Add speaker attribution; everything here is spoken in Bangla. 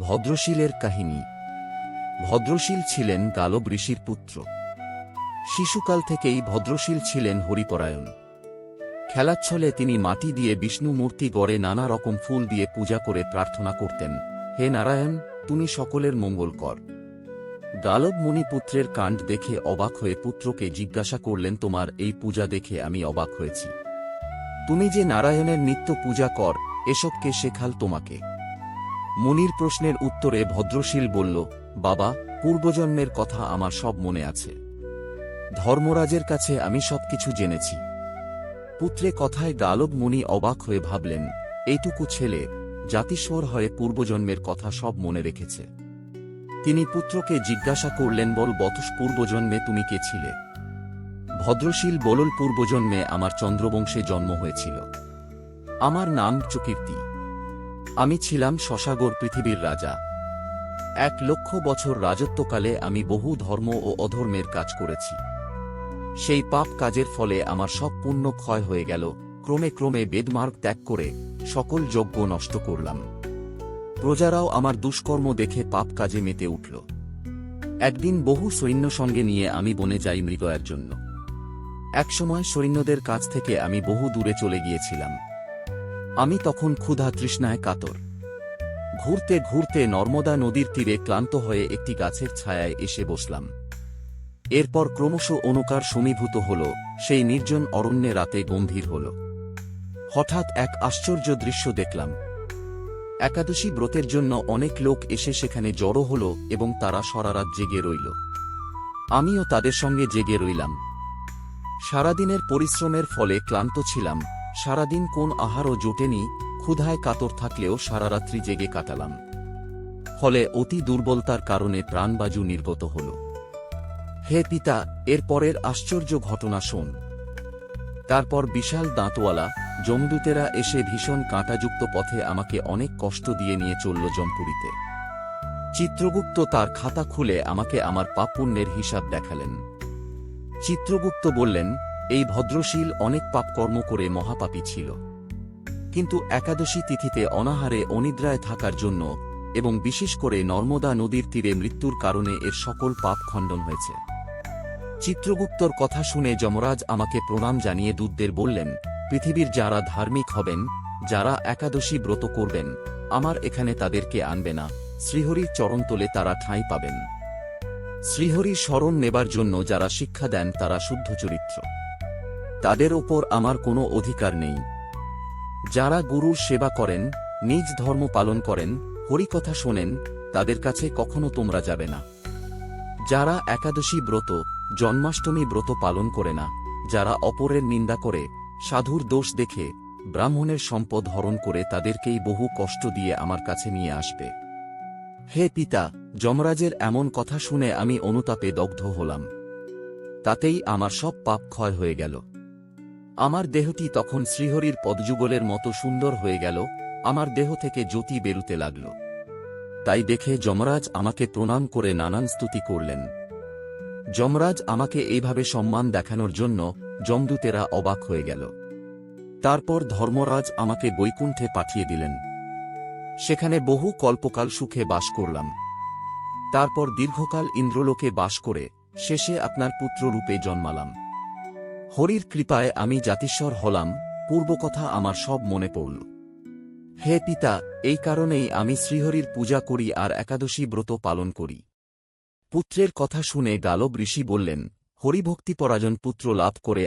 Speaker 1: ভদ্রশীলের কাহিনী। ভদ্রশীল ছিলেন গালব ঋষির পুত্র। শিশুকাল থেকেই ভদ্রশীল ছিলেন হরিপরায়ণ। খেলাচ্ছলে তিনি মাটি দিয়ে বিষ্ণু মূর্তি গড়ে নানা রকম ফুল দিয়ে পূজা করে প্রার্থনা করতেন, হে নারায়ণ, তুমি সকলের মঙ্গল কর গালব পুত্রের কাণ্ড দেখে অবাক হয়ে পুত্রকে জিজ্ঞাসা করলেন, তোমার এই পূজা দেখে আমি অবাক হয়েছি। তুমি যে নারায়ণের নিত্য পূজা কর এসবকে শেখাল তোমাকে? মুনির প্রশ্নের উত্তরে ভদ্রশীল বলল, বাবা, পূর্বজন্মের কথা আমার সব মনে আছে। ধর্মরাজের কাছে আমি সবকিছু জেনেছি। পুত্রে কথায় গালব মুনি অবাক হয়ে ভাবলেন, এইটুকু ছেলে জাতিস্বর হয়ে পূর্বজন্মের কথা সব মনে রেখেছে। তিনি পুত্রকে জিজ্ঞাসা করলেন, বল বতস পূর্বজন্মে তুমি কে ছিলে? ভদ্রশীল বলল, পূর্বজন্মে আমার চন্দ্রবংশে জন্ম হয়েছিল। আমার নাম চকীর্তি। আমি ছিলাম শশাগর পৃথিবীর রাজা। এক লক্ষ বছর রাজত্বকালে আমি বহু ধর্ম ও অধর্মের কাজ করেছি। সেই পাপ কাজের ফলে আমার সব পুণ্য ক্ষয় হয়ে গেল, ক্রমে ক্রমে বেদমার্গ ত্যাগ করে সকল যজ্ঞ নষ্ট করলাম। প্রজারাও আমার দুষ্কর্ম দেখে পাপ কাজে মেতে উঠল। একদিন বহু সৈন্য সঙ্গে নিয়ে আমি বনে যাই মৃগয়ার জন্য। একসময় সৈন্যদের কাছ থেকে আমি বহু দূরে চলে গিয়েছিলাম। আমি তখন ক্ষুধা তৃষ্ণায় কাতর। ঘুরতে ঘুরতে নর্মদা নদীর তীরে ক্লান্ত হয়ে একটি গাছের ছায়ায় এসে বসলাম। এরপর ক্রমশ অনুকার সমীভূত হল, সেই নির্জন অরণ্যে রাতে গম্ভীর হল। হঠাৎ এক আশ্চর্য দৃশ্য দেখলাম। একাদশী ব্রতের জন্য অনেক লোক এসে সেখানে জড়ো হল এবং তারা সারারাত জেগে রইল। আমিও তাদের সঙ্গে জেগে রইলাম। সারাদিনের পরিশ্রমের ফলে ক্লান্ত ছিলাম। সারাদিন কোন আহারও জোটেনি, ক্ষুধায় কাতর থাকলেও সারারাত্রি জেগে কাটালাম। ফলে অতি দুর্বলতার কারণে প্রাণবাজু নির্গত হল। হে পিতা, এর পরের আশ্চর্য ঘটনা শোন। তারপর বিশাল দাঁতওয়ালা, জমদূতেরা এসে ভীষণ কাঁটাযুক্ত পথে আমাকে অনেক কষ্ট দিয়ে নিয়ে চলল জমপুরিতে। চিত্রগুপ্ত তার খাতা খুলে আমাকে আমার পাপপুণ্যের হিসাব দেখালেন। চিত্রগুপ্ত বললেন এই ভদ্রশীল অনেক পাপকর্ম করে মহাপাপী ছিল। কিন্তু একাদশী তিথিতে অনাহারে অনিদ্রায় থাকার জন্য এবং বিশেষ করে নর্মদা নদীর তীরে মৃত্যুর কারণে এর সকল পাপ খণ্ডন হয়েছে। চিত্রগুপ্তর কথা শুনে যমরাজ আমাকে প্রণাম জানিয়ে দূতদের বললেন, পৃথিবীর যারা ধার্মিক হবেন, যারা একাদশী ব্রত করবেন, আমার এখানে তাদেরকে আনবে না। শ্রীহরির চরণতলে তারা ঠাঁই পাবেন। শ্রীহরি স্মরণ নেবার জন্য যারা শিক্ষা দেন, তারা শুদ্ধ চরিত্র। তাদের ওপর আমার কোনো অধিকার নেই। যারা গুরুর সেবা করেন, নিজ ধর্ম পালন করেন, হরিকথা শোনেন, তাদের কাছে কখনো তোমরা যাবে না। যারা একাদশী ব্রত, জন্মাষ্টমী ব্রত পালন করে না, যারা অপরের নিন্দা করে, সাধুর দোষ দেখে, ব্রাহ্মণের সম্পদ হরণ করে তাদেরকেই বহু কষ্ট দিয়ে আমার কাছে নিয়ে আসবে। হে পিতা, যমরাজের এমন কথা শুনে আমি অনুতাপে দগ্ধ হলাম। তাতেই আমার সব পাপ ক্ষয় হয়ে গেল। আমার দেহটি তখন শ্রীহরির পদযুগলের মতো সুন্দর হয়ে গেল, আমার দেহ থেকে জ্যোতি বেরুতে লাগল। তাই দেখে যমরাজ আমাকে প্রণাম করে নানান স্তুতি করলেন। যমরাজ আমাকে এইভাবে সম্মান দেখানোর জন্য যমদূতেরা অবাক হয়ে গেল। তারপর ধর্মরাজ আমাকে বৈকুণ্ঠে পাঠিয়ে দিলেন। সেখানে বহু কল্পকাল সুখে বাস করলাম। তারপর দীর্ঘকাল ইন্দ্রলোকে বাস করে শেষে আপনার পুত্র রূপে জন্মালাম। হরির কৃপায় আমি জাতিস্বর হলাম, পূর্বকথা আমার সব মনে পড়ল। হে পিতা, এই কারণেই আমি শ্রীহরির পূজা করি আর একাদশী ব্রত পালন করি। পুত্রের কথা শুনে গালব ঋষি বললেন হরিভক্তিপরাজন পুত্র লাভ করে